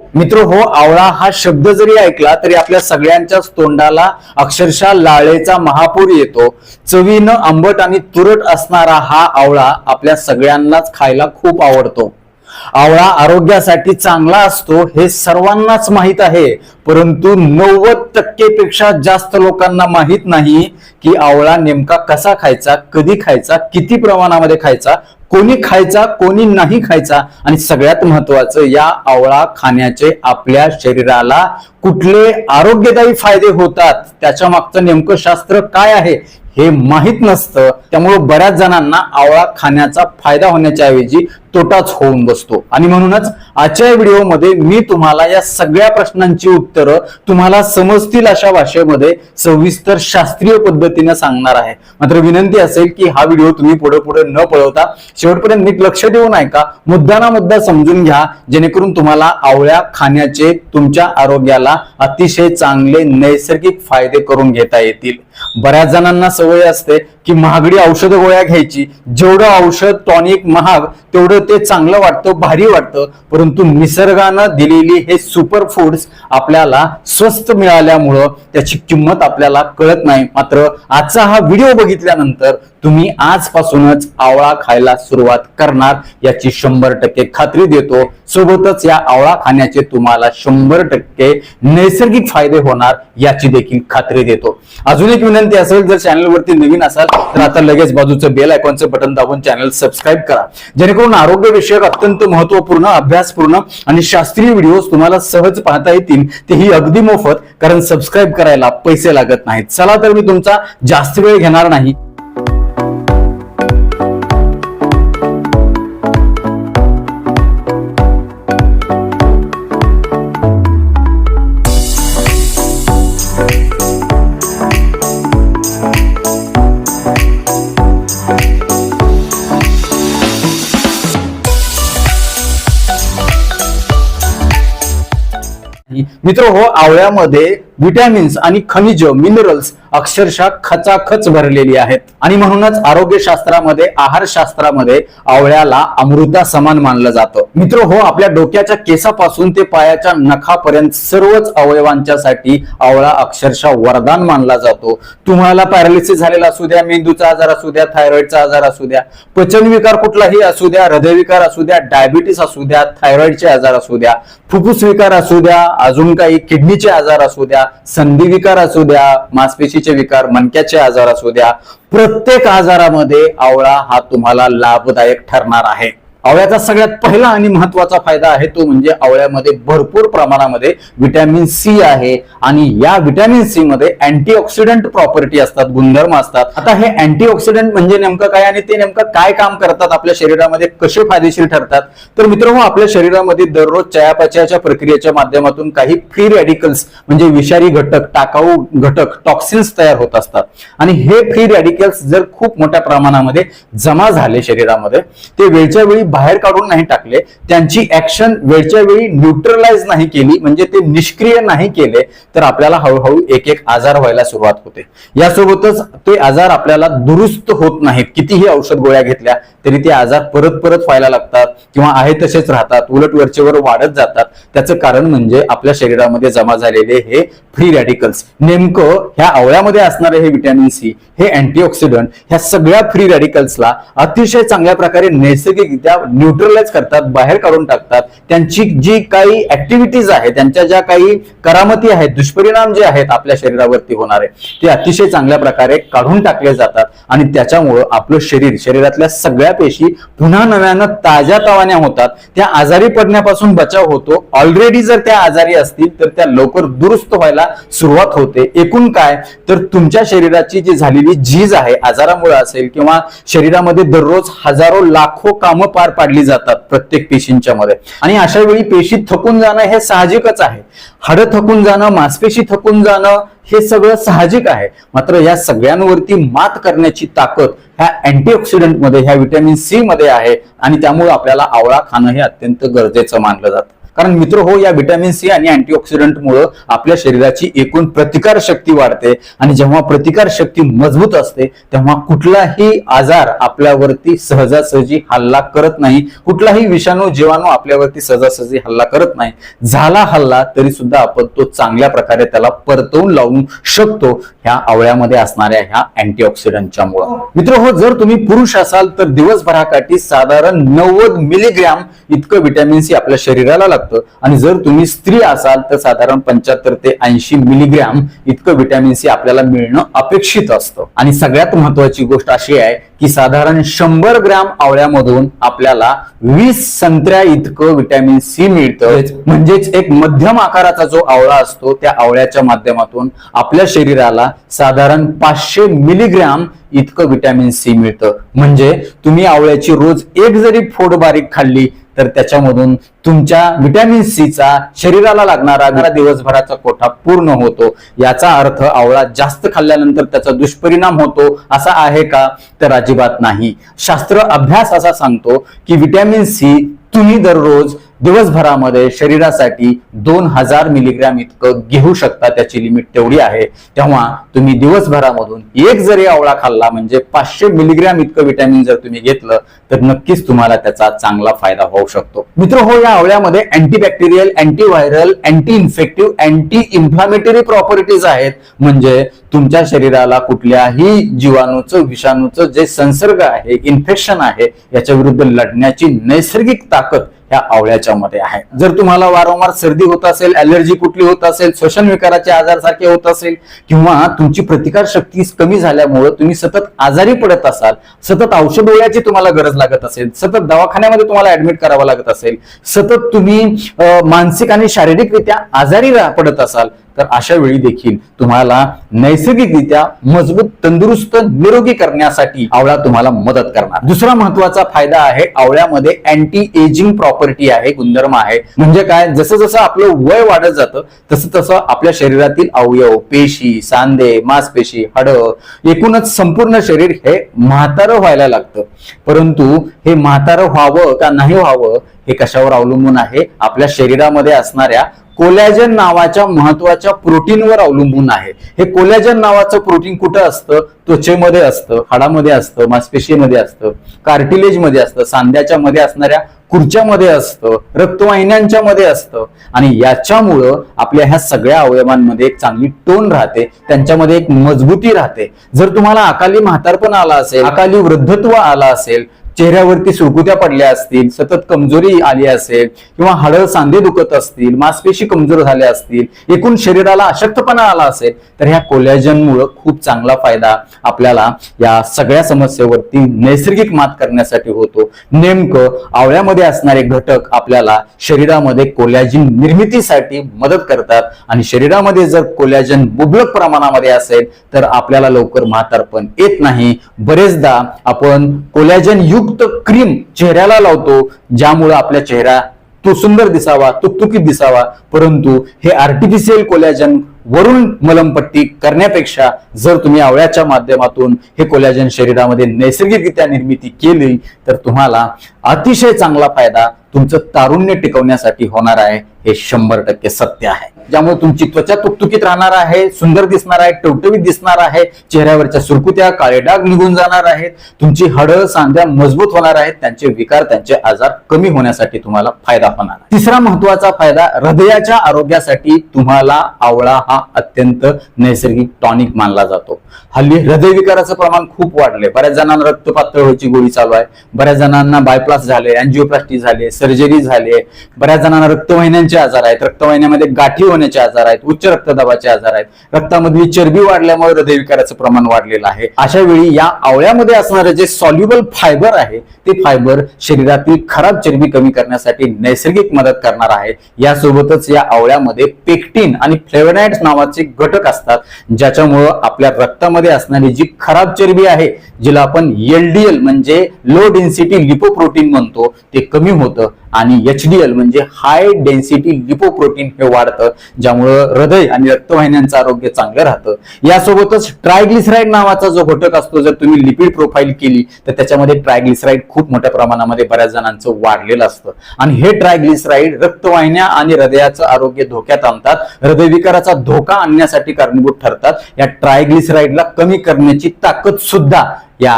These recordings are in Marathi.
मित्र हो आवळा हा शब्द जरी ऐकला तरी आपल्या सगळ्यांच्याच तोंडाला अक्षरशः लाळेचा महापूर येतो. चवीनं आंबट आणि तुरट असणारा हा आवळा आपल्या सगळ्यांनाच खायला खूप आवडतो. आवळा आरोग्यासाठी चांगला असतो हे सर्वांनाच माहीत आहे परंतु नव्वद टक्केपेक्षा जास्त लोकांना माहीत नाही की आवळा नेमका कसा खायचा कधी खायचा किती प्रमाणामध्ये खायचा कोणी खायचा कोणी नाही खायचा आणि सगळ्यात महत्वाचं या आवळा खाण्याचे आपल्या शरीराला कुठले आरोग्यदायी फायदे होतात त्याच्या मागचं नेमकं शास्त्र काय आहे हे माहीत नसतं. त्यामुळे बऱ्याच जणांना आवळा खाण्याचा फायदा होण्याच्या ऐवजी तोटाच होऊन बसतो. आणि म्हणूनच आजच्या व्हिडिओमध्ये मी तुम्हाला या सगळ्या प्रश्नांची उत्तरं तुम्हाला समजतील अशा भाषेमध्ये सविस्तर शास्त्रीय पद्धतीने सांगणार आहे. मात्र विनंती असेल की हा व्हिडिओ तुम्ही पुढे पुढे न पळवता शेवटपर्यंत नीट लक्ष देऊन ऐका. मुद्दा ना मुद्दा समजून घ्या जेणेकरून तुम्हाला आवळ्या खाण्याचे तुमच्या आरोग्याला अतिशय चांगले नैसर्गिक फायदे करून घेता येतील. बऱ्याच जणांना सवय असते की महागडी औषध गोळ्या घ्यायची. जेवढं औषध टॉनिक महाग तेवढं ते चांगलं वाटतं भारी वाटतं परंतु निसर्गानं दिलेली हे सुपर फूड्स आपल्याला स्वस्त मिळाल्यामुळं त्याची किंमत आपल्याला कळत नाही. मात्र आजचा हा व्हिडिओ बघितल्यानंतर तुम्ही आजपासूनच आवळा खायला सुरुवात करणार याची शंभर टक्के खात्री देतो. सोबतच या आवळा खाण्याचे तुम्हाला शंभर टक्के नैसर्गिक फायदे होणार याची देखील खात्री देतो. अजून एक विनंती असेल जर चॅनलवरती नवीन असाल तर आता लगेच बाजूचं बेल आयकॉनचं बटन दाबून चॅनल सबस्क्राईब करा. जेणेकरून आरोग्यविषयक अत्यंत महत्त्वपूर्ण अभ्यासपूर्ण आणि शास्त्रीय व्हिडिओ तुम्हाला सहज पाहता येतील तेही अगदी मोफत कारण सबस्क्राईब करायला पैसे लागत नाहीत. चला तर मी तुमचा जास्त वेळ घेणार नाही. मित्र हो आवळ्यामध्ये व्हिटॅमिन्स आणि खनिज मिनरल्स अक्षरशः खचाखच भरलेली आहेत आणि म्हणूनच आरोग्यशास्त्रामध्ये आहारशास्त्रामध्ये आवळ्याला अमृता समान मानलं जातं मित्र हो आपल्या डोक्याच्या केसापासून ते पायाच्या नखापर्यंत सर्वच अवयवांच्यासाठी आवळा अक्षरशः वरदान मानला जातो तुम्हाला पॅरालिसिस झालेला असू द्या मेंदूचा आजार असू द्या थायरॉइडचा आजार असू द्या पचनविकार कुठलाही असू द्या हृदयविकार असू द्या डायबिटीस असू द्या थायरॉइडचे आजार असू द्या फुफ्फुस विकार असू द्या अजून काही किडनीचे आजार असू द्या संधी विकार असू द्या मासपेशी मासपेशीचे विकार मणक्याचे आजार असू द्या प्रत्येक आजारामध्ये आवळा हा तुम्हाला लाभदायक ठरणार आहे. आवळ्याचा सगळ्यात पहिला आणि महत्त्वाचा फायदा आहे तो म्हणजे आवळ्यामध्ये भरपूर प्रमाणामध्ये विटॅमिन सी आहे. आणि या व्हिटॅमिन सी मध्ये अँटीऑक्सिडंट प्रॉपर्टी असतात गुणधर्म असतात. आता हे अँटीऑक्सिडंट म्हणजे नेमकं काय आणि ते नेमकं काय काम करतात आपल्या शरीरामध्ये कसे फायदेशीर ठरतात? तर मित्रांनो आपल्या शरीरामध्ये दररोज चयापचयाच्या प्रक्रियेच्या माध्यमातून काही फ्री रॅडिकल्स म्हणजे विषारी घटक टाकाऊ घटक टॉक्सिन्स तयार होत असतात. आणि हे फ्री रॅडिकल्स जर खूप मोठ्या प्रमाणामध्ये जमा झाले शरीरामध्ये ते वेळच्या वेळी बाहेर काढून नाही टाकले त्यांची ऍक्शन वेळच्या वेळी न्यूट्रलाइज नाही केली म्हणजे ते निष्क्रिय नाही केले तर आपल्याला हळूहळू एक एक आजार व्हायला सुरुवात होते. यासोबतच ते आजार आपल्याला दुरुस्त होत नाहीत. कितीही औषध गोळ्या घेतल्या तरी ते आजार परत परत व्हायला लागतात किंवा आहे तसेच राहतात उलट वरचेवर वाढत जातात. त्याचं कारण म्हणजे आपल्या शरीरामध्ये जमा झालेले हे फ्री रॅडिकल्स नेमकं ह्या आवळ्यामध्ये असणारे हे व्हिटॅमिन सी हे अँटीऑक्सिडंट ह्या सगळ्या फ्री रॅडिकल्सला अतिशय चांगल्या प्रकारे नैसर्गिकरित्या न्यूट्रलाइज करतात बाहेर काढून टाकतात. त्यांची जी काही ऍक्टिव्हिटीज आहेत त्यांच्या ज्या काही करामती आहेत दुष्परिणाम जे आहेत आपल्या शरीरावरती होणारे ते अतिशय चांगल्या प्रकारे काढून टाकले जातात. आणि त्याच्यामुळं आपलं शरीर शरीरातल्या सगळ्या पेशी पुन्हा नव्यानं ताज्या तवान्या होतात. त्या आजारी पडण्यापासून बचाव होतो. ऑलरेडी जर त्या आजारी असतील तर त्या लवकर दुरुस्त व्हायला सुरुवात होते. एकूण काय? तर तुमच्या शरीराची जी झालेली झीज आहे आजारामुळे असेल किंवा शरीरामध्ये दररोज हजारो लाखो कामं पार पाडली जातात प्रत्येक पेशींच्या मध्ये. आणि अशा वेळी पेशी थकून जाणं हे साहजिकच आहे. हाडं थकून जाणं मांसपेशी थकून जाणं हे सगळं साहजिक आहे. मात्र या सगळ्यांवरती मात करण्याची ताकद ह्या अँटीऑक्सिडंटमध्ये ह्या व्हिटॅमिन सी मध्ये आहे आणि त्यामुळे आपल्याला आवळा खाणं हे अत्यंत गरजेचं मानलं जातं. कारण मित्र हो या व्हिटॅमिन सी आणि अँटीऑक्सिडंट मुळे आपल्या शरीराची एकूण प्रतिकार शक्ती वाढते. आणि जेव्हा प्रतिकार शक्ती मजबूत असते तेव्हा कुठलाही आजार आपल्यावरती सहजासहजी हल्ला करत नाही. कुठलाही विषाणू जीवाणू आपल्यावरती सहजासहजी हल्ला करत नाही. झाला हल्ला तरी सुद्धा आपण तो चांगल्या प्रकारे त्याला परतवून लावू शकतो ह्या आवळ्यामध्ये असणाऱ्या ह्या अँटीऑक्सिडंटच्या मुळे. मित्र हो जर तुम्ही पुरुष असाल तर दिवसभरासाठी साधारण नव्वद मिलीग्रॅम इतकं व्हिटॅमिन सी आपल्या शरीराला लागतं. आणि जर तुम्ही स्त्री असाल तर साधारण पंच्याहत्तर ते ऐंशी मिलीग्रॅम इतकं व्हिटॅमिन सी आपल्याला मिळणं अपेक्षित असतं. आणि सगळ्यात महत्वाची गोष्ट अशी आहे की साधारण शंभर ग्रॅम आवळ्यामधून आपल्याला वीस संत्र्या इतकं व्हिटॅमिन सी मिळतं. म्हणजेच एक मध्यम आकाराचा जो आवळा असतो त्या आवळ्याच्या माध्यमातून आपल्या शरीराला साधारण पाचशे मिलीग्रॅम इतकं व्हिटॅमिन सी मिळतं. म्हणजे तुम्ही आवळ्याची रोज एक जरी फोड बारीक खाल्ली तर त्याच्यामधून तुमच्या व्हिटॅमिन सीचा शरीराला लागणारा घरा दिवसभराचा कोठा पूर्ण होतो. याचा अर्थ आवळा जास्त खाल्ल्यानंतर त्याचा दुष्परिणाम होतो असा आहे का? तर अजिबात नाही. शास्त्र अभ्यास असा सांगतो की व्हिटॅमिन सी तुम्ही दररोज दिवसभरामध्ये शरीरासाठी दोन हजार मिलीग्रॅम इतकं घेऊ शकता त्याची लिमिट तेवढी आहे. तेव्हा तुम्ही दिवसभरामधून एक जरी आवळा खाल्ला म्हणजे पाचशे मिलीग्रॅम इतकं विटॅमिन जर तुम्ही घेतलं तर नक्कीच तुम्हाला त्याचा चांगला फायदा होऊ शकतो. मित्र हो या आवळ्यामध्ये antibacterial antiviral anti infective anti inflammatory properties आहेत. म्हणजे तुमच्या शरीराला कुठल्याही जीवाणूचं विषाणूचं जे संसर्ग आहे इन्फेक्शन आहे याच्या विरुद्ध लढण्याची नैसर्गिक ताकद ह्या आवळ्याच्या मध्ये आहे. जर तुम्हाला वारंवार सर्दी होत असेल अलर्जी कुठली होत असेल श्वसन विकाराचे आजार सारखे होत असेल किंवा तुमची प्रतिकार शक्ती कमी झाल्यामुळे तुम्ही सतत आजारी पडत असाल सतत औषध गोळ्याची तुम्हाला गरज लागत असेल सतत दवाखान्यामध्ये तुम्हाला ऍडमिट करावं लागत असेल सतत तुम्ही मानसिक आणि शारीरिकरित्या आजारी पडत असाल तर अशा वेळी देखील तुम्हाला नैसर्गिकरित्या मजबूत तंदुरुस्त निरोगी करण्यासाठी आवळा तुम्हाला मदत करणार. दुसरा महत्त्वाचा फायदा आहे आवळ्यामध्ये अँटी एजिंग प्रॉपर्टी आहे गुणधर्म आहे. म्हणजे काय? जसं जसं आपलं वय वाढत जातं तसं तसं आपल्या शरीरातील अवयव पेशी सांधे मांसपेशी हड एकूणच संपूर्ण शरीर हे म्हातारं व्हायला लागतं. परंतु हे म्हातारं व्हावं का नाही व्हावं हे कशावर अवलंबून आहे? आपल्या शरीरामध्ये असणाऱ्या कोलॅजन नावाच्या महत्त्वाच्या प्रोटीनवर अवलंबून आहे. हे कोलॅजन नावाचं प्रोटीन कुठं असतं? त्वचेमध्ये असतं हाडामध्ये असतं मांसपेशीमध्ये असतं कार्टिलेजमध्ये असतं सांध्याच्या मध्ये असणाऱ्या खुर्च्यामध्ये असतं रक्तवाहिन्यांच्या मध्ये असतं. आणि याच्यामुळं आपल्या ह्या सगळ्या अवयवांमध्ये एक चांगली टोन राहते त्यांच्यामध्ये एक मजबूती राहते. जर तुम्हाला अकाली म्हातारपण आला असेल अकाली वृद्धत्व आला असेल चेहऱ्यावरती सुरकुत्या पडल्या असतील सतत कमजोरी आली असेल किंवा हाडं सांधे दुखत असतील मांसपेशी कमजोर झाल्या असतील एकूण शरीराला अशक्तपणा आला असेल तर ह्या कोलॅजनमुळं खूप चांगला फायदा आपल्याला या सगळ्या समस्येवरती नैसर्गिक मात करण्यासाठी होतो. नेमकं आवळ्यामध्ये असणारे घटक आपल्याला शरीरामध्ये कोलॅजिन निर्मितीसाठी मदत करतात आणि शरीरामध्ये जर कोलॅजन मुबलक प्रमाणामध्ये असेल तर आपल्याला लवकर म्हातारपण येत नाही. बरेचदा आपण कोलॅजन युक्त क्रीम चेहऱ्याला लावतो ज्यामुळे आपल्या चेहरा तो सुंदर दिसावा तुकतुकीत दिसावा. परंतु हे आर्टिफिशियल कोलॅजन वरून मलमपट्टी करण्यापेक्षा जर तुम्ही आवळ्याच्या माध्यमातून हे कोलॅजन शरीरामध्ये नैसर्गिकरित्या निर्मिती केली तर तुम्हाला अतिशय चांगला फायदा तुमचं तारुण्य टिकवण्यासाठी होणार आहे. हे शंभर टक्के सत्य आहे. ज्यामुळे तुमची त्वचा तुकतुकीत राहणार आहे सुंदर दिसणार आहे टवटवीत दिसणार आहे चेहऱ्यावरच्या सुरकुत्या काळे डाग निघून जाणार आहेत तुमची हाडं सांध्या मजबूत होणार आहेत त्यांचे विकार त्यांचे आजार कमी होण्यासाठी तुम्हाला फायदा होणार तिसरा महत्त्वाचा फायदा हृदयाच्या आरोग्यासाठी तुम्हाला आवळा हा अत्यंत नैसर्गिक टॉनिक मानला जातो. हल्ली हृदयविकाराचं प्रमाण खूप वाढले बऱ्याच जणांना रक्त पातळ व्हायची गोळी चालू आहे. बऱ्याच जणांना बायपास झाले अँजिओप्लास्टी झाले सर्जरी झाली बऱ्याच जणांना रक्तवाहिन्यांचे आजार आहेत. रक्तवाहिन्यामध्ये गाठी होण्याचे आजार आहेत? उच्च रक्तदाबाचे आजार आहेत. रक्तामधली चरबी वाढल्यामुळे हृदयविकाराचं प्रमाण वाढलेलं आहे. अशा वेळी या आवळ्यामध्ये असणारे जे सॉल्युबल फायबर आहे ते फायबर शरीरातील खराब चरबी कमी करण्यासाठी नैसर्गिक मदत करणार आहे. यासोबतच या आवळ्यामध्ये पेक्टिन आणि फ्लेवनाइड्स नावाचे घटक असतात ज्याच्यामुळं आपल्या रक्तामध्ये असणारी जी खराब चरबी आहे जिला आपण एलडीएल म्हणजे लो डेन्सिटी लिपोप्रोटीन म्हणतो ते कमी होतं. आणि एच डी एल म्हणजे हाय डेन्सिटी लिपोप्रोटीन हे वाढतं ज्यामुळं हृदय आणि रक्तवाहिन्यांचं आरोग्य चांगलं राहतं. यासोबतच ट्रायग्लिसराईड नावाचा जो घटक असतो जर तुम्ही लिपिड प्रोफाईल केली तर त्याच्यामध्ये ट्रायग्लिसराईड खूप मोठ्या प्रमाणामध्ये बऱ्याच जणांचं वाढलेलं असतं. आणि हे ट्रायग्लिसराईड रक्तवाहिन्या आणि हृदयाचं आरोग्य धोक्यात आणतात हृदयविकाराचा धोका आणण्यासाठी कारणीभूत ठरतात. या ट्रायग्लिसराईडला कमी करण्याची ताकद सुद्धा या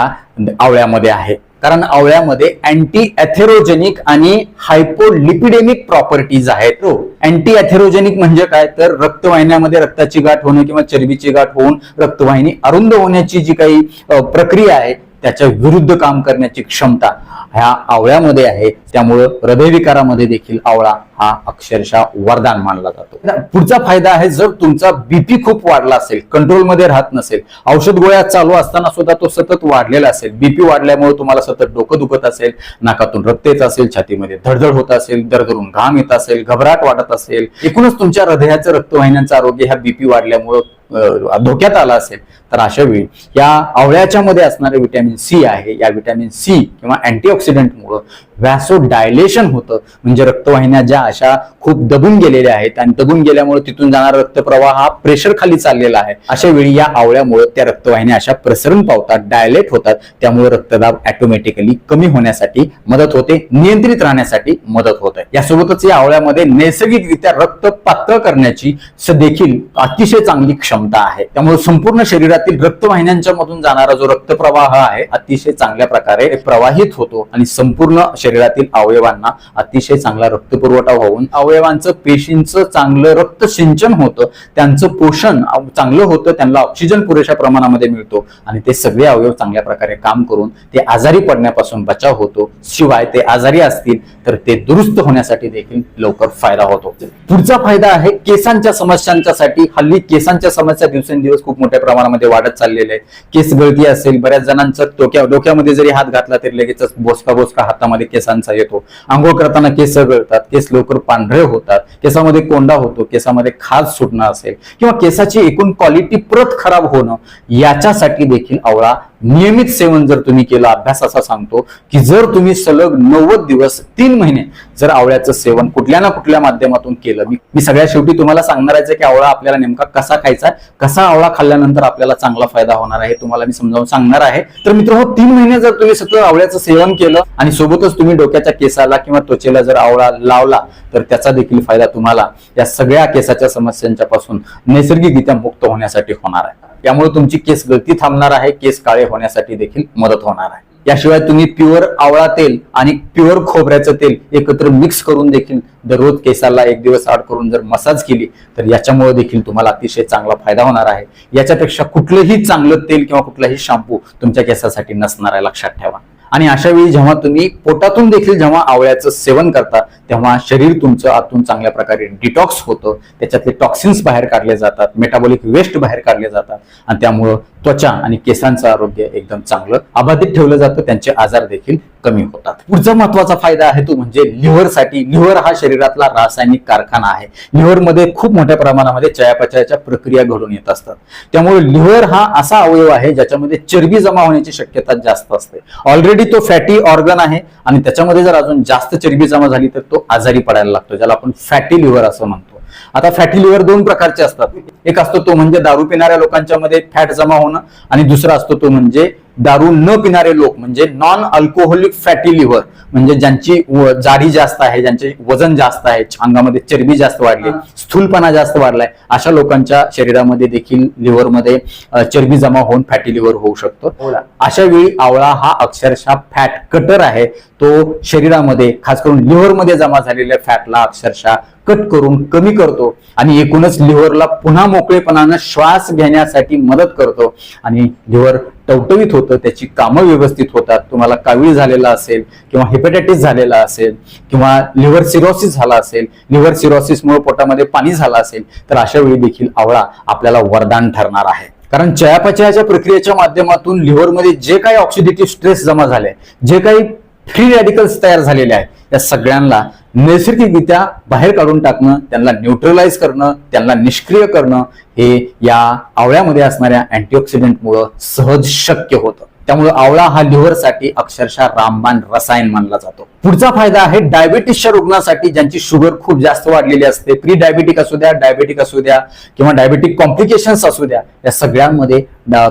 आवळ्यामध्ये आहे. कारण आवळ्यामध्ये अँटी ॲथेरोजेनिक आणि हायपोलिपिडेमिक प्रॉपर्टीज आहेत. अँटी ॲथेरोजेनिक म्हणजे काय? तर रक्तवाहिन्यामध्ये रक्ताची गाठ होणं किंवा चरबीची गाठ होऊन रक्तवाहिनी अरुंद होण्याची जी काही प्रक्रिया आहे त्याच्या विरुद्ध काम करण्याची क्षमता ह्या आवळ्यामध्ये आहे. त्यामुळं हृदयविकारामध्ये देखील आवळा हा अक्षरशः वरदान मानला जातो. पुढचा फायदा आहे जर तुमचा बीपी खूप वाढला असेल कंट्रोलमध्ये राहत नसेल औषध गोळ्या चालू असताना सुद्धा तो सतत वाढलेला असेल बीपी वाढल्यामुळे तुम्हाला सतत डोकं दुखत असेल नाकातून रक्त येत असेल छातीमध्ये धडधड होत असेल दरदरून घाम येत असेल घबराट वाटत असेल एकूणच तुमच्या हृदयाचं रक्तवाहिन्यांचं आरोग्य ह्या बीपी वाढल्यामुळं धोक्यात आला असेल तर अशा वेळी या आवळ्याच्या मध्ये असणारे व्हिटॅमिन सी आहे. या व्हिटॅमिन सी किंवा अँटीऑक्सिडंटमुळं व्हॅसोडायलेशन होतं. म्हणजे रक्तवाहिन्या ज्या अशा खूप दबून गेलेल्या आहेत आणि दबून गेल्यामुळे तिथून जाणारा रक्तप्रवाह हा प्रेशर खाली चाललेला आहे. अशा वेळी या आवळ्यामुळे त्या रक्तवाहिन्या अशा प्रसरण पावतात डायलेट होतात. त्यामुळे रक्तदाब ऑटोमॅटिकली कमी होण्यासाठी मदत होते नियंत्रित राहण्यासाठी मदत होते. यासोबतच या आवळ्यामध्ये नैसर्गिकरित्या रक्त पातळ करण्याची देखील अतिशय चांगली क्षमता आहे. त्यामुळे संपूर्ण शरीरातील रक्तवाहिन्यांच्या मधून जाणारा जो रक्तप्रवाह आहे अतिशय चांगल्या प्रकारे प्रवाहित होतो आणि संपूर्ण शरीरातील अवयवांना अतिशय चांगला रक्तपुरवठा होऊन अवयवांचं पेशींचं चांगलं रक्त सिंचन होतं त्यांचं पोषण चांगलं होतं त्यांना ऑक्सिजन पुरेशा प्रमाणामध्ये मिळतो आणि ते सगळे अवयव चांगल्या प्रकारे काम करून ते आजारी पडण्यापासून बचाव होतो. शिवाय ते आजारी असतील तर ते दुरुस्त होण्यासाठी देखील लवकर फायदा होतो. पुढचा फायदा आहे केसांच्या समस्यांच्यासाठी. हल्ली केसांच्या समस्या दिवसेंदिवस खूप मोठ्या प्रमाणामध्ये वाढत चाललेल्या आहेत. केस गळती असेल बऱ्याच जणांचं डोक्या डोक्यामध्ये जरी हात घातला तरी लगेच बोसका बोसका हातामध्ये केसांचा येतो. आंघोळ करताना केस गळतात केस लवकर पांढरे होतात केसामध्ये कोंडा होतो केसामध्ये खाज सुटणं असेल किंवा केसाची एकूण क्वालिटी परत खराब होणं याच्यासाठी देखील आवळा नियमित सेवन जर तुम्ही केलं अभ्यास असा सांगतो की जर तुम्ही सलग नव्वद दिवस तीन महिने जर आवळ्याचं सेवन कुठल्या ना कुठल्या माध्यमातून केलं मी मी सगळ्या शेवटी तुम्हाला सांगणार आहे की आवळा आपल्याला नेमका कसा खायचा आहे, कसा आवळा खाल्ल्यानंतर आपल्याला चांगला फायदा होणार आहे तुम्हाला मी समजावून सांगणार आहे. तर मित्र हो तीन महिने जर तुम्ही सतत आवळ्याचं सेवन केलं आणि सोबतच तुम्ही डोक्याच्या केसाला किंवा त्वचेला जर आवळा लावला तर त्याचा देखील फायदा तुम्हाला या सगळ्या केसाच्या समस्यांच्या पासून नैसर्गिकरित्या मुक्त होण्यासाठी होणार आहे. यामुळे तुमची केस गळती थांबणार आहे केस काळे होण्यासाठी देखील मदत होणार आहे. याशिवाय तुम्ही प्युअर आवळा तेल आणि प्युअर खोबऱ्याचं तेल एकत्र मिक्स करून देखील दररोज केसाला एक दिवस आड करून जर मसाज केली तर याच्यामुळे देखील तुम्हाला अतिशय चांगला फायदा होणार आहे. याच्यापेक्षा कुठलंही चांगलं तेल किंवा कुठलाही शॅम्पू तुमच्या केसासाठी नसणार आहे लक्षात ठेवा. आणि अशा वेळी जेव्हा तुम्ही पोटातून देखील जेव्हा आवळ्याचं सेवन करता तेव्हा शरीर तुमचं आतून चांगल्या प्रकारे डिटॉक्स होतं. त्याच्यातले टॉक्सिन्स बाहेर काढले जातात मेटाबॉलिक वेस्ट बाहेर काढले जातात. आणि त्यामुळं त्वचा आणि केसांचं आरोग्य एकदम चांगलं अबाधित ठेवलं जातं त्यांचे आजार देखील कमी होतात. पुढचा महत्त्वाचा फायदा आहे तो म्हणजे लिव्हरसाठी लिव्हर हा शरीरातला रासायनिक कारखाना आहे. लिव्हरमध्ये खूप मोठ्या प्रमाणामध्ये चयापचयाच्या प्रक्रिया घडून येत असतात. त्यामुळे लिव्हर हा असा अवयव आहे ज्याच्यामध्ये चरबी जमा होण्याची शक्यता जास्त असते. ऑलरेडी तो फॅटी ऑर्गन आहे आणि त्याच्यामध्ये जर अजून जास्त चरबी जमा झाली तर तो आजारी पडायला लागतो ज्याला आपण फॅटी लिव्हर असं म्हणतो. आता फॅटी लिव्हर दोन प्रकारचे असतात. एक असतो तो म्हणजे दारू पिणाऱ्या लोकांच्या मध्ये फॅट जमा होणं आणि दुसरा असतो तो म्हणजे दारू न पिणारे लोक म्हणजे नॉन अल्कोहोलिक फॅटी लिव्हर म्हणजे ज्यांची जाडी जास्त आहे ज्यांचे वजन जास्त आहे अंगामध्ये चरबी जास्त वाढली स्थूलपणा जास्त वाढलाय अशा लोकांच्या शरीरामध्ये देखील लिव्हरमध्ये चरबी जमा होऊन फॅटी लिव्हर होऊ शकतो. अशा वेळी आवळा हा अक्षरशः फॅट कटर आहे. तो शरीरामध्ये खास करून लिव्हरमध्ये जमा झालेल्या फॅटला अक्षरशः कट करून कमी करतो आणि एकूणच लिव्हरला पुन्हा मोकळेपणानं श्वास घेण्यासाठी मदत करतो. आणि लिव्हर टवटवीत होतं त्याची कामं व्यवस्थित होतात तुम्हाला कावीळ झालेला असेल किंवा हेपेटायटिस झालेला असेल किंवा लिव्हर सिरोसिस झाला असेल लिव्हर सिरोसिसमुळे पोटामध्ये पाणी झालं असेल तर अशा वेळी देखील आवळा आपल्याला वरदान ठरणार आहे. कारण चयापचयाच्या प्रक्रियेच्या माध्यमातून लिव्हरमध्ये जे काही ऑक्सिडेटिव्ह स्ट्रेस जमा झाले जे काही फ्री रॅडिकल्स तयार झालेले आहेत या सगळ्यांना नैसर्गिकरित्या बाहेर काढून टाकणं त्यांना न्यूट्रलाइज करणं त्यांना निष्क्रिय करणं हे या आवळ्यामध्ये असणाऱ्या अँटीऑक्सिडंटमुळं सहज शक्य होतं. त्यामुळे आवळा हा लिव्हरसाठी अक्षरशः रामबाण रसायन मानला जातो. पुढचा फायदा आहे डायबिटीसच्या रुग्णासाठी ज्यांची शुगर खूप जास्त वाढलेली असते. प्री डायबिटिक असू द्या डायबिटिक असू द्या किंवा डायबिटिक कॉम्प्लिकेशन्स असू द्या या सगळ्यांमध्ये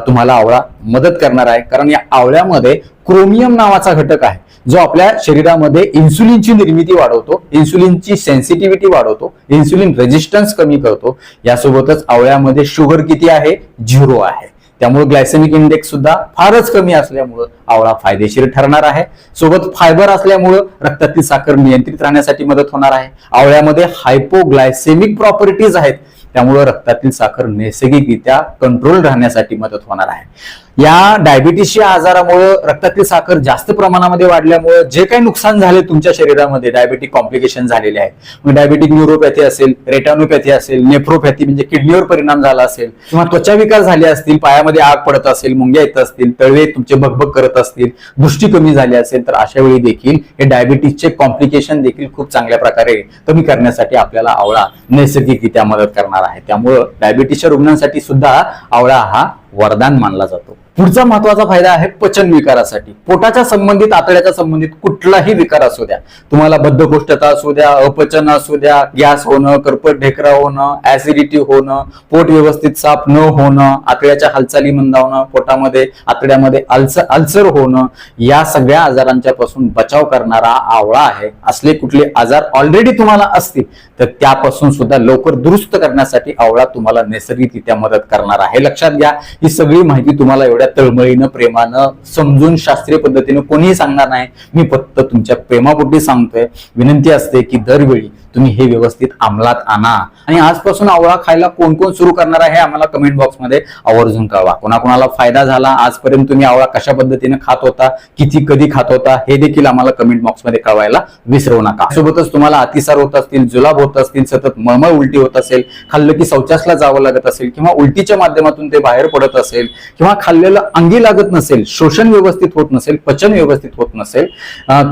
तुम्हाला आवळा मदत करणार आहे. कारण या आवळ्यामध्ये क्रोमियम नावाचा घटक आहे जो आपल्या शरीरामध्ये इन्सुलिनची निर्मिती वाढवतो इन्सुलिनची सेन्सिटिव्हिटी वाढवतो इन्सुलिन रेजिस्टन्स कमी करतो. यासोबतच आवळ्यामध्ये शुगर किती आहे? झिरो आहे. त्यामुळे ग्लायसेमिक इंडेक्स सुद्धा फारच कमी असल्यामुळं आवळा फायदेशीर ठरणार आहे. सोबत फायबर असल्यामुळं रक्तातील साखर नियंत्रित राहण्यासाठी मदत होणार आहे. आवळ्यामध्ये हायपोग्लायसेमिक प्रॉपर्टीज आहेत. त्यामुळं रक्तातील साखर नैसर्गिकरित्या कंट्रोल राहण्यासाठी मदत होणार आहे. या डायबिटीसच्या आजारामुळे रक्तातील साखर जास्त प्रमाणामध्ये वाढल्यामुळे जे काही नुकसान झाले तुमच्या शरीरामध्ये डायबिटिक कॉम्प्लिकेशन झालेले आहे. मग डायबिटिक न्यूरोपॅथी असेल रेटॅनोपॅथी असेल नेफ्रोपॅथी म्हणजे किडनीवर परिणाम झाला असेल किंवा त्वचा विकार झाले असतील पायामध्ये आग पडत असेल मुंग्या येत असतील तळवे तुमचे भगभग करत असतील दृष्टी कमी झाली असेल तर अशा वेळी देखील हे डायबिटीसचे कॉम्प्लिकेशन देखील खूप चांगल्या प्रकारे कमी करण्यासाठी आपल्याला आवळा नैसर्गिकरित्या मदत करणार आहे. त्यामुळं डायबिटीसच्या रुग्णांसाठी सुद्धा आवळा हा वरदान मानला जातो. पुढचा महत्त्वाचा फायदा आहे पचन विकारासाठी. पोटाच्या संबंधित आतड्याच्या संबंधित कुठलाही विकार असू द्या. तुम्हाला बद्धकोष्ठता असू द्या अपचन असू द्या गॅस होणं कर्पट ढेकरा होणं ऍसिडिटी होणं पोट व्यवस्थित साफ न होणं आतड्याच्या हालचाली मंदावणं पोटामध्ये आतड्यामध्ये आलसर अल्सर होणं या सगळ्या आजारांच्या पासून बचाव करणारा आवळा आहे. असले कुठले आजार ऑलरेडी तुम्हाला असतील तर त्यापासून सुद्धा लवकर दुरुस्त करण्यासाठी आवळा तुम्हाला नैसर्गिकरित्या मदत करणार आहे. लक्षात घ्या ही सगळी माहिती तुम्हाला एवढ्या तळमळीनं प्रेमानं समजून शास्त्रीय पद्धतीनं कोणीही सांगणार नाही. मी फक्त तुमच्या प्रेमापोटी सांगतोय. विनंती असते की दरवेळी तुम्ही हे व्यवस्थित अंमलात आणा. आणि आजपासून आवळा खायला कोण कोण सुरू करणार आहे आम्हाला कमेंट बॉक्समध्ये आवर्जून कळवा. कोणाकोणाला फायदा झाला आजपर्यंत तुम्ही आवळा कशा पद्धतीने खात होता किती कधी खात होता हे देखील आम्हाला कमेंट बॉक्समध्ये कळवायला विसरू नका. सोबतच तुम्हाला अतिसार होत असतील जुलाब होत असतील सतत मळमळ उलटी होत असेल खाल्लं की शौचासला जावं लागत असेल किंवा उलटीच्या माध्यमातून ते बाहेर पडत असेल किंवा खाल्लेलं अंगी लागत नसेल शोषण व्यवस्थित होत नसेल पचन व्यवस्थित होत नसेल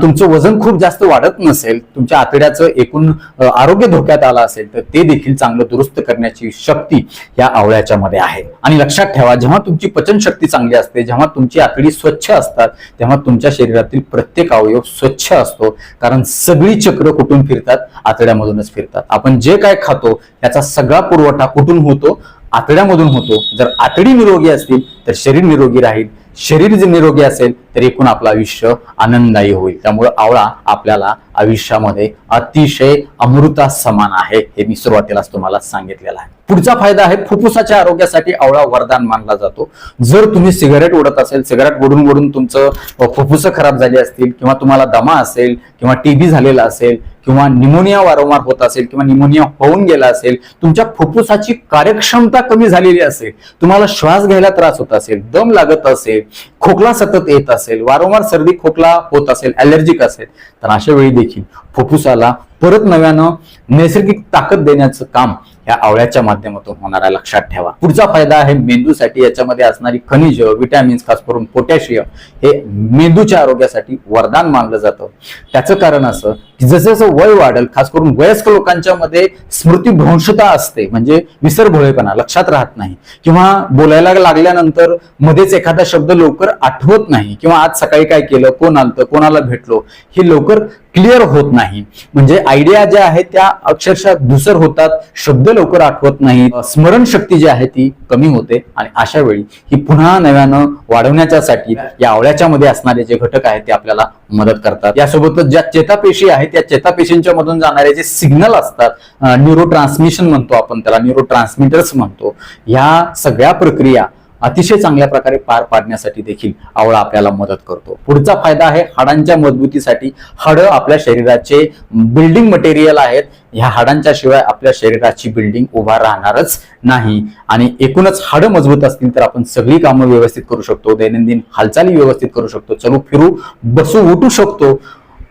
तुमचं वजन खूप जास्त वाढत नसेल तुमच्या आतड्याचं एकूण आरोग्य धोक्यात आला असेल तर ते देखील चांगलं दुरुस्त करण्याची शक्ती या आवळ्याच्या मध्ये आहे. आणि लक्षात ठेवा जेव्हा तुमची पचन शक्ती चांगली असते जेव्हा तुमची आतडी स्वच्छ असतात तेव्हा तुमच्या शरीरातील प्रत्येक अवयव स्वच्छ असतो. कारण सगळी चक्र कुठून फिरतात? आतड्यामधूनच फिरतात. आपण जे काय खातो याचा सगळा पुरवठा कुठून होतो? आतड्यामधून होतो. जर आतडी निरोगी असतील तर शरीर निरोगी राहील. शरीर जर निरोगी असेल तर एकूण आपलं आयुष्य आनंददायी होईल. त्यामुळे आवळा आपल्याला आयुष्यामध्ये अतिशय अमृता समान आहे हे मी सुरुवातीलाच तुम्हाला सांगितलेलं आहे. पुढचा फायदा आहे फुफ्फुसाच्या आरोग्यासाठी आवळा वरदान मानला जातो. जर तुम्ही सिगारेट ओढत असेल सिगारेट ओढून ओढून तुमचं फुफ्फुस खराब झाली असतील किंवा तुम्हाला दमा असेल किंवा टीबी झालेला असेल किंवा निमोनिया वारंवार होत असेल किंवा निमोनिया होऊन गेला असेल तुमच्या फुफ्फुसाची कार्यक्षमता कमी झालेली असेल तुम्हाला श्वास घ्यायला त्रास होत असेल दम लागत असेल खोकला सतत येत असेल वारंवार सर्दी खोकला होत असेल अलर्जिक असेल तर अशा वेळी देखील फुफ्फुसाला परत नव्यानं नैसर्गिक ताकद देण्याचं काम या आवळ्याच्या माध्यमातून होणार आहे. लक्षात ठेवा. पुढचा फायदा आहे मेंदूसाठी. याच्यामध्ये असणारी खनिज विटॅमिन्स खास करून पोटॅशियम हे मेंदूच्या आरोग्यासाठी वरदान मानलं जातं. त्याचं कारण असं की जसं जसं वय वाढेल खास करून वयस्क लोकांच्या मध्ये स्मृतीभ्रंशता असते म्हणजे विसरभोळेपणा लक्षात राहत नाही. किंवा बोलायला लागल्यानंतर मध्येच एखादा शब्द लवकर आठवत नाही. किंवा आज सकाळी काय केलं कोण आलतं कोणाला भेटलो हे लवकर क्लिअर होत नाही. म्हणजे आयडिया ज्या आहेत त्या अक्षरशः धुसर होतात शब्द लवकर आठवत नाही स्मरणशक्ती जी आहे ती कमी होते आणि अशा वेळी ही पुन्हा नव्यानं वाढवण्याच्यासाठी या आवळ्याच्या मध्ये असणारे जे घटक आहेत ते आपल्याला मदत करतात. यासोबतच ज्या चेतापेशी आहेत त्या चेतापेशींच्या मधून जाणारे जे सिग्नल असतात न्यूरो ट्रान्समिशन म्हणतो आपण त्याला न्यूरो ट्रान्समिटर्स म्हणतो. ह्या सगळ्या प्रक्रिया अतिशय चांगल्या प्रकारे पार पाडण्यासाठी देखील आवळा आपल्याला मदत करतो. पुढचा फायदा आहे हाडांच्या मजबूतीसाठी. हाडं आपल्या शरीराचे बिल्डिंग मटेरियल आहेत. ह्या हाडांच्या शिवाय आपल्या शरीराची बिल्डिंग उभा राहणारच नाही. आणि एकूणच हाडं मजबूत असतील तर आपण सगळी कामं व्यवस्थित करू शकतो. दैनंदिन हालचाली व्यवस्थित करू शकतो. चलू फिरू बसू उठू शकतो.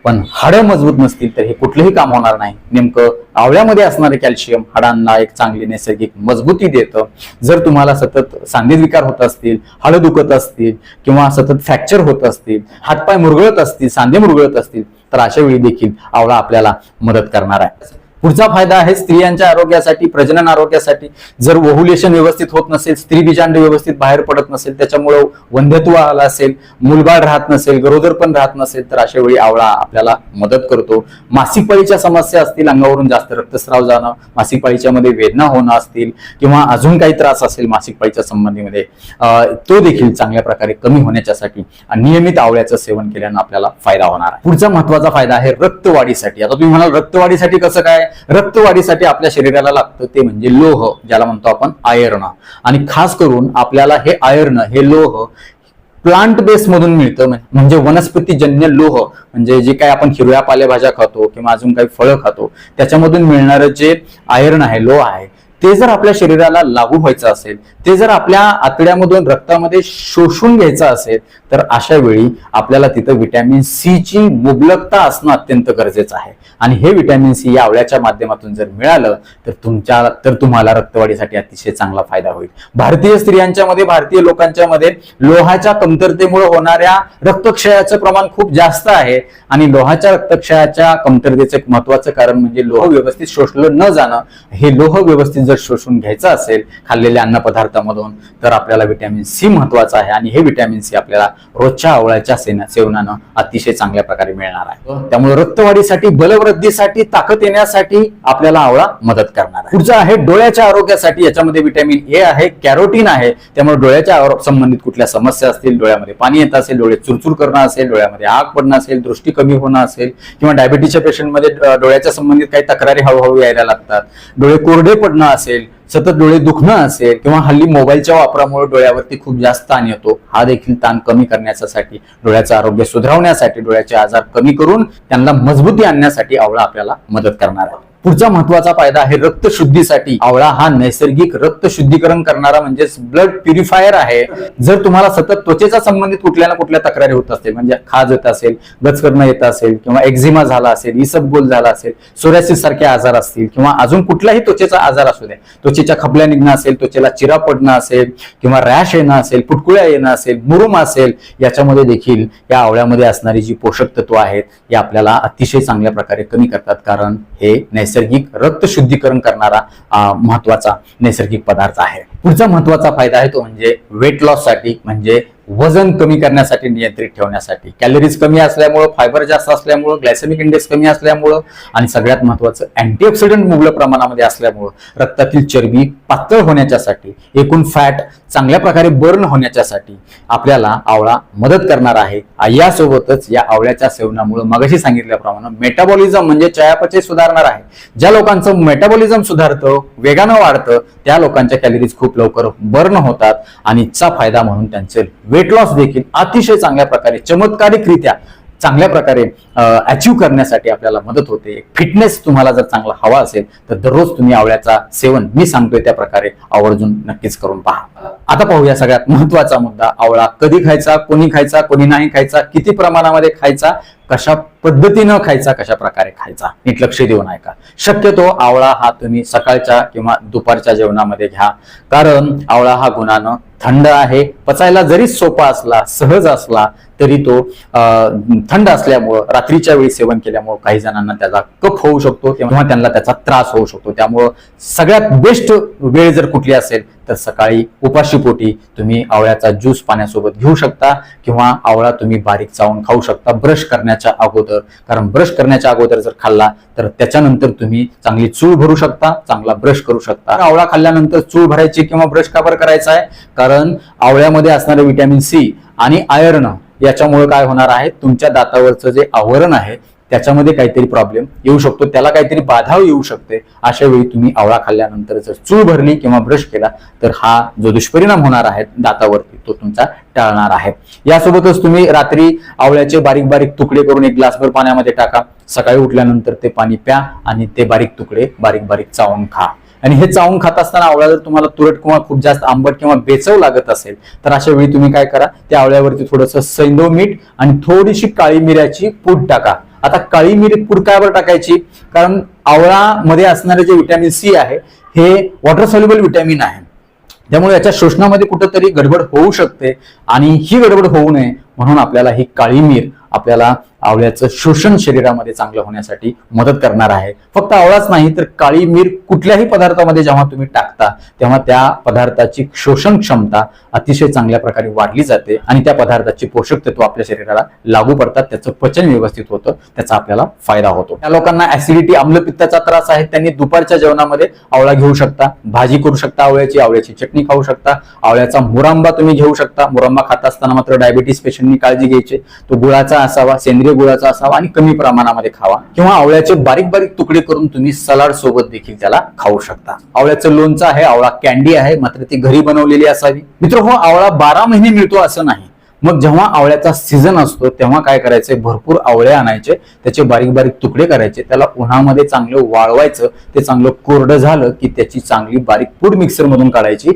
पण हाडं मजबूत नसतील तर हे कुठलंही काम होणार नाही. नेमकं आवळ्यामध्ये असणारे कॅल्शियम हाडांना एक चांगली नैसर्गिक मजबूती देतं. जर तुम्हाला सतत सांधेत विकार होत असतील हाडं दुखत असतील किंवा सतत फ्रॅक्चर होत असतील हातपाय मुरगळत असतील सांधे मुरगळत असतील तर अशा वेळी देखील आवळा आपल्याला मदत करणार आहे. पुढचा फायदा आहे स्त्रियांच्या आरोग्यासाठी प्रजनन आरोग्यासाठी. जर ओव्हुलेशन व्यवस्थित होत नसेल स्त्री बीजांड व्यवस्थित बाहेर पडत नसेल त्याच्यामुळं वंध्यत्व आलं असेल मुलबाळ राहत नसेल गरोदर पण राहत नसेल तर अशा वेळी आवळा आपल्याला मदत करतो. मासिक पाळीच्या समस्या असतील अंगावरून जास्त रक्तस्राव जाणं मासिक पाळीच्या मध्ये वेदना होणं असतील किंवा अजून काही त्रास असेल मासिक पाळीच्या संबंधीमध्ये तो देखील चांगल्या प्रकारे कमी होण्याच्यासाठी नियमित आवळ्याचं सेवन केल्यानं आपल्याला फायदा होणार आहे. पुढचा महत्त्वाचा फायदा आहे रक्तवाढीसाठी. आता तुम्ही म्हणाल रक्तवाढीसाठी कसं काय? रक्तवाढीसाठी आपल्या शरीराला लागतं ते म्हणजे लोह ज्याला म्हणतो आपण आयर्न आणि खास करून आपल्याला हे आयर्न हे लोह प्लांट बेस मधून मिळतं म्हणजे वनस्पतीजन्य लोह म्हणजे जे काय आपण हिरव्या पालेभाज्या खातो किंवा अजून काही फळं खातो त्याच्यामधून मिळणारं जे आयर्न आहे लोह आहे ते जर आपल्या शरीराला लागू व्हायचं असेल ते जर आपल्या आतड्यामधून रक्तामध्ये शोषून घ्यायचं असेल तर अशा वेळी आपल्याला तिथं व्हिटॅमिन सी ची मुबलकता असणं अत्यंत गरजेचं आहे. आणि हे व्हिटॅमिन सी या आवळ्याच्या माध्यमातून जर मिळालं तर तुमच्या तर तुम्हाला रक्तवाढीसाठी अतिशय चांगला फायदा होईल. भारतीय स्त्रियांच्या मध्ये भारतीय लोकांच्या मध्ये लोहाच्या कमतरतेमुळे होणाऱ्या रक्तक्षयाचं प्रमाण खूप जास्त आहे. आणि लोहाच्या रक्तक्षयाच्या कमतरतेचं एक महत्वाचं कारण म्हणजे लोह व्यवस्थित शोषलं न जाणं हे लोह व्यवस्थित जर शोषून घ्यायचं असेल खाल्लेल्या अन्नपदार्थामधून तर आपल्याला विटॅमिन सी महत्वाचं आहे आणि हे विटॅमिन सी आपल्याला रोजच्या आवळ्याच्या सेना सेवनानं अतिशय चांगल्या प्रकारे मिळणार आहे. त्यामुळे रक्तवाढीसाठी बलवृद्धीसाठी ताकद येण्यासाठी आपल्याला आवळा मदत करणार आहे. पुढचं आहे डोळ्याच्या आरोग्यासाठी याच्यामध्ये विटॅमिन ए आहे कॅरोटीन आहे. त्यामुळे डोळ्याच्या संबंधित कुठल्या समस्या असतील डोळ्यामध्ये पाणी येत असेल डोळे चुरचूर करणं असेल डोळ्यामध्ये आग पडणं असेल दृष्टी कमी होणं असेल किंवा डायबिटीसच्या पेशंटमध्ये डोळ्याच्या संबंधित काही तक्रारी हळूहळू यायला लागतात. डोळे कोरडे पडणं असेल सतत डोळे दुखणं असेल किंवा हल्ली मोबाईलच्या वापरामुळे डोळ्यावरती खूप जास्त ताण येतो हा देखील ताण कमी करण्यासाठी डोळ्याचं आरोग्य सुधारवण्यासाठी डोळ्याचे आजार कमी करून त्यांना मजबूती आणण्यासाठी आवळा आपल्याला मदत करणार आहे. पुढचा महत्त्वाचा फायदा आहे रक्तशुद्धीसाठी. आवळा हा नैसर्गिक रक्त शुद्धीकरण करणारा म्हणजेच ब्लड प्युरिफायर आहे. जर तुम्हाला सतत त्वचेचा संबंधित कुठल्या ना कुठल्या तक्रारी होत असतील म्हणजे खाज येत असेल गचकरणं येत असेल किंवा एक्झिमा झाला असेल इसबगोल झाला असेल सोऱ्यासिस सारखे आजार असतील किंवा अजून कुठलाही त्वचेचा आजार असू दे त्वचे त्वचेच्या खपल्या निघणं असेल त्वचेला चिरा पडणं असेल किंवा रॅश येणं असेल फुटकुळ्या येणं असेल मुरुम असेल याच्यामध्ये देखील या आवळ्यामध्ये असणारी जी पोषक तत्व आहेत हे आपल्याला अतिशय चांगल्या प्रकारे कमी करतात. कारण हे नैसर्गिक रक्त शुद्धीकरण करणारा महत्त्वाचा नैसर्गिक पदार्थ आहे. पुढचा महत्त्वाचा फायदा आहे तो म्हणजे वेट लॉससाठी म्हणजे वजन कमी करण्यासाठी नियंत्रित ठेवण्यासाठी. कॅलरीज कमी असल्यामुळं फायबर जास्त असल्यामुळं ग्लायसेमिक इंडेक्स कमी असल्यामुळं आणि सगळ्यात महत्वाचं अँटीऑक्सिडंट मुबलक प्रमाणामध्ये असल्यामुळं रक्तातील चरबी पातळ होण्याच्यासाठी एकूण फॅट चांगल्या प्रकारे बर्न होण्याच्यासाठी आपल्याला आवळा मदत करणार आहे. यासोबतच या आवळ्याच्या सेवनामुळे मगाशी सांगितल्याप्रमाणे मेटाबॉलिझम म्हणजे चयापचय सुधारणार आहे. ज्या लोकांचं मेटाबॉलिझम सुधारतं वेगानं वाढतं त्या लोकांच्या कॅलरीज खूप लवकर बर्न होतात आणि चा फायदा म्हणून त्यांचे वेट लॉस देखील अतिशय चांगल्या प्रकारे चमत्कारिकरित्या चांगल्या प्रकारे अचीव करण्यासाठी आपल्याला मदत होते. फिटनेस तुम्हाला जर चांगला हवा असेल तर दररोज तुम्ही आवळ्याचा सेवन मी सांगतोय त्या प्रकारे आवर्जून नक्कीच करून पहा. आता पाहूया सगळ्यात महत्त्वाचा मुद्दा आवळा कधी खायचा कोणी खायचा कोणी नाही खायचा किती प्रमाणामध्ये खायचा कशा पद्धतीनं खायचा कशा प्रकारे खायचा नीट लक्ष देऊन ऐका. शक्यतो आवळा हा तुम्ही सकाळच्या किंवा दुपारच्या जेवणामध्ये घ्या. कारण आवळा हा गुणानं थंड आहे पचायला जरी सोपा असला सहज असला तरी तो अं, थंड असल्यामुळं रात्रीच्या वेळी सेवन केल्यामुळे काही जणांना त्याचा कफ होऊ शकतो किंवा त्यांना त्याचा त्रास होऊ शकतो. त्यामुळं सगळ्यात बेस्ट वेळ जर कुठली असेल तर सकाळी उपाशीपोटी तुम्ही आवळ्याचा ज्यूस पाण्यासोबत घेऊ शकता किंवा आवळा तुम्ही बारीक चावून खाऊ शकता ब्रश करण्याच्या अगोदर. कारण ब्रश करण्याच्या अगोदर जर खाल्ला तर त्याच्यानंतर तुम्ही चांगली चूळ भरू शकता चांगला ब्रश करू शकता. आवळा खाल्ल्यानंतर चूळ भरायची किंवा ब्रश का बरं करायचा आहे? कारण आवळ्यामध्ये असणारे व्हिटॅमिन सी आणि आयर्न याच्यामुळे काय होणार आहे? तुमच्या दातावरचं जे आवरण आहे त्याच्यामध्ये काहीतरी प्रॉब्लेम येऊ शकतो. त्याला काहीतरी बाधा येऊ शकते. अशा वेळी तुम्ही आवळा खाल्ल्यानंतर जर चूळ भरली किंवा ब्रश केला तर हा जो दुष्परिणाम होणार आहे दातावरती तो तुमचा टाळणार आहे. यासोबतच तुम्ही रात्री आवळ्याचे बारीक बारीक तुकडे करून एक ग्लासभर पाण्यामध्ये टाका. सकाळी उठल्यानंतर ते पाणी प्या आणि ते बारीक तुकडे बारीक बारीक चावून खा. आणि हे चावून खात असताना आवळा जर तुम्हाला तुरट किंवा खूप जास्त आंबट किंवा बेचव लागत असेल तर अशा वेळी तुम्ही काय करा त्या आवळ्यावरती थोडंसं सैंदो मीठ आणि थोडीशी काळी मिऱ्याची पूड टाका. आता काळी मिरी पूड काय बरं टाकायची? कारण आवळा मध्ये असणारे जे व्हिटॅमिन सी आहे हे वॉटर सॉल्युबल विटॅमिन आहे. त्यामुळे याच्या शोषणामध्ये कुठंतरी गडबड होऊ शकते आणि ही गडबड होऊ नये म्हणून आपल्याला ही काळी मीर आपल्याला आवळ्याचं शोषण शरीरामध्ये चांगलं होण्यासाठी मदत करणार आहे. फक्त आवळाच नाही तर काळी मीर कुठल्याही पदार्थामध्ये जेव्हा तुम्ही टाकता तेव्हा त्या पदार्थाची शोषण क्षमता अतिशय चांगल्या प्रकारे वाढली जाते आणि त्या पदार्थाची पोषक तत्व आपल्या शरीराला लागू पडतात त्याचं पचन व्यवस्थित होतं त्याचा आपल्याला फायदा होतो. त्या लोकांना ऍसिडिटी आम्लपित्ताचा त्रास आहे त्यांनी दुपारच्या जेवणामध्ये आवळा घेऊ शकता भाजी करू शकता आवळ्याची आवळ्याची चटणी खाऊ शकता आवळ्याचा मुरांबा तुम्ही घेऊ शकता. मुरांबा खात असताना मात्र डायबिटीस पेशंटनी काळजी घ्यायची. तो गुळाचा असावा सेंद्रिय गुळाचा असावा आणि कमी प्रमाणामध्ये खावा. किंवा आवळ्याचे बारीक बारीक तुकडे करून तुम्ही सलाड सोबत देखील त्याला खाऊ शकता. आवळ्याचं लोणचं आहे आवळा कॅन्डी आहे मात्र ती घरी बनवलेली असावी. मित्र हो आवळा बारा महिने मिळतो असं नाही. मग जेव्हा आवळ्याचा सीझन असतो तेव्हा काय करायचंय भरपूर आवळे आणायचे त्याचे बारीक बारीक तुकडे करायचे त्याला उन्हामध्ये चांगलं वाळवायचं ते चांगलं कोरडं झालं की त्याची चांगली बारीक पूड मिक्सर मधून काढायची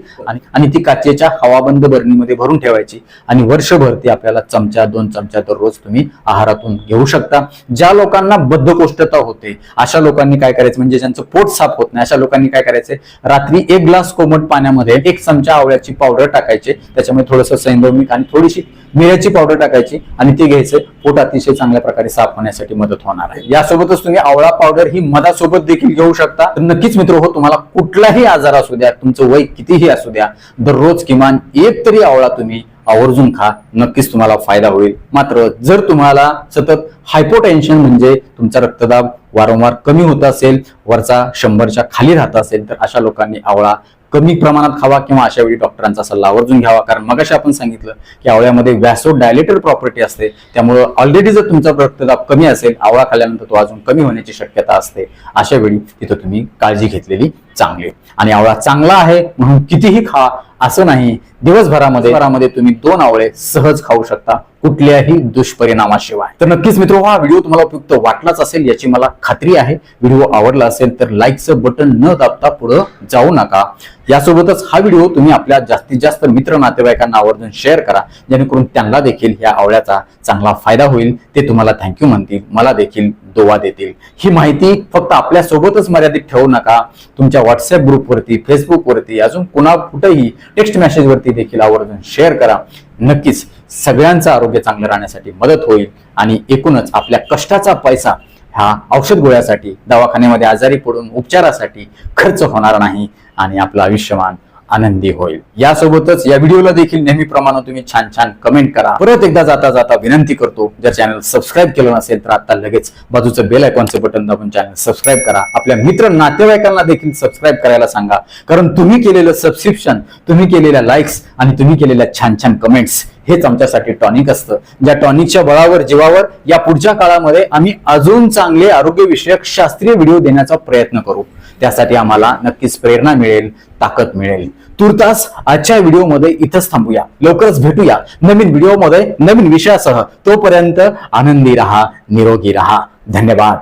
आणि ती काचेच्या हवाबंद बरणीमध्ये भरून ठेवायची आणि वर्षभर ती आपल्याला चमचा दोन चमचा दररोज तुम्ही आहारातून घेऊ शकता. ज्या लोकांना बद्धकोष्ठता होते अशा लोकांनी काय करायचं? म्हणजे ज्यांचं पोट साफ होत नाही अशा लोकांनी काय करायचंय रात्री एक ग्लास कोमट पाण्यामध्ये एक चमचा आवळ्याची पावडर टाकायचे त्याच्यामध्ये थोडंसं सैंधवमिक आणि थोडीशी मिऱ्याची पावडर टाकायची आणि ते घ्यायचं. पोट अतिशय चांगल्या प्रकारे साफ होण्यासाठी मदत होणार आहे. यासोबतच तुम्ही आवळा पावडर ही मधासोबत देखील घेऊ शकता. तर नक्कीच मित्र हो तुम्हाला कुठलाही आजार असू द्या तुमचं वय कितीही असू द्या दररोज किमान एक तरी आवळा तुम्ही आवर्जून खा. नक्कीच तुम्हाला फायदा होईल. मात्र जर तुम्हाला सतत हायपोटेन्शन म्हणजे तुमचा रक्तदाब वारंवार कमी होत असेल वरचा शंभरच्या खाली राहत असेल तर अशा लोकांनी आवळा कमी प्रमाणात खावा किंवा अशा वेळी डॉक्टरांचा सल्ला आवर्जून घ्यावा. कारण मगाशी आपण सांगितलं की आवळ्यामध्ये व्यासो डायलेटेड प्रॉपर्टी असते. त्यामुळं ऑलरेडी जर तुमचा रक्तदाब कमी असेल आवळा खाल्ल्यानंतर तो अजून कमी होण्याची शक्यता असते. अशा वेळी तिथं तुम्ही काळजी घेतलेली चांगली. आणि आवळा चांगला आहे म्हणून कितीही खा असं नाही. दिवसभरामध्ये भरामध्ये तुम्ही दोन आवळे सहज खाऊ शकता कुठल्याही दुष्परिणामाशिवाय. तर नक्कीच मित्र हा व्हिडिओ तुम्हाला उपयुक्त वाटलाच असेल याची मला खात्री आहे. व्हिडिओ आवडला असेल तर लाईकचं बटन न दाबता पुढे जाऊ नका. यासोबतच हा व्हिडिओ तुम्ही आपल्या जास्तीत जास्त मित्र नातेवाईकांना आवर्जून शेअर करा जेणेकरून त्यांना देखील या आवळ्याचा चांगला फायदा होईल. ते तुम्हाला थँक्यू म्हणतील. मला देखील दोवा देतील. ही माहिती फक्त आपल्यासोबतच मर्यादित ठेवू नका. तुमच्या व्हॉट्सअप ग्रुपवरती फेसबुकवरती अजून कुणा कुठेही टेक्स्ट मेसेजवरती देखील आवर्जून शेअर करा. नक्कीच सगळ्यांचं आरोग्य चांगलं राहण्यासाठी मदत होईल आणि एकूणच आपल्या कष्टाचा पैसा हा औषध गोळ्यासाठी दवाखान्यामध्ये आजारी पडून उपचारासाठी खर्च होणार नाही आणि आपलं आयुष्यमान आनंदी होईल. यासोबतच या व्हिडिओला देखील नेहमीप्रमाणे तुम्ही छान छान कमेंट करा. परत एकदा जाता जाता विनंती करतो जर चॅनल सबस्क्राईब केलं नसेल तर आता लगेच बाजूचं बेल आयकॉनचं बटन दाबून चॅनल सबस्क्राईब करा. आपल्या मित्र नातेवाईकांना देखील सबस्क्राईब करायला सांगा. कारण तुम्ही केलेलं सबस्क्रिप्शन तुम्ही केलेल्या लाईक्स आणि तुम्ही केलेल्या छान छान कमेंट्स हेच आमच्यासाठी टॉनिक असतं. ज्या टॉनिकच्या बळावर जीवावर या पुढच्या काळामध्ये आम्ही अजून चांगले आरोग्यविषयक शास्त्रीय व्हिडिओ देण्याचा प्रयत्न करू. त्यासाठी आम्हाला नक्कीच प्रेरणा मिळेल ताकद मिळेल. तुर्तास आजच्या व्हिडिओमध्ये इथंच थांबूया. लवकरच भेटूया. नवीन व्हिडिओमध्ये नवीन विषयासह तोपर्यंत आनंदी राहा निरोगी राहा. धन्यवाद.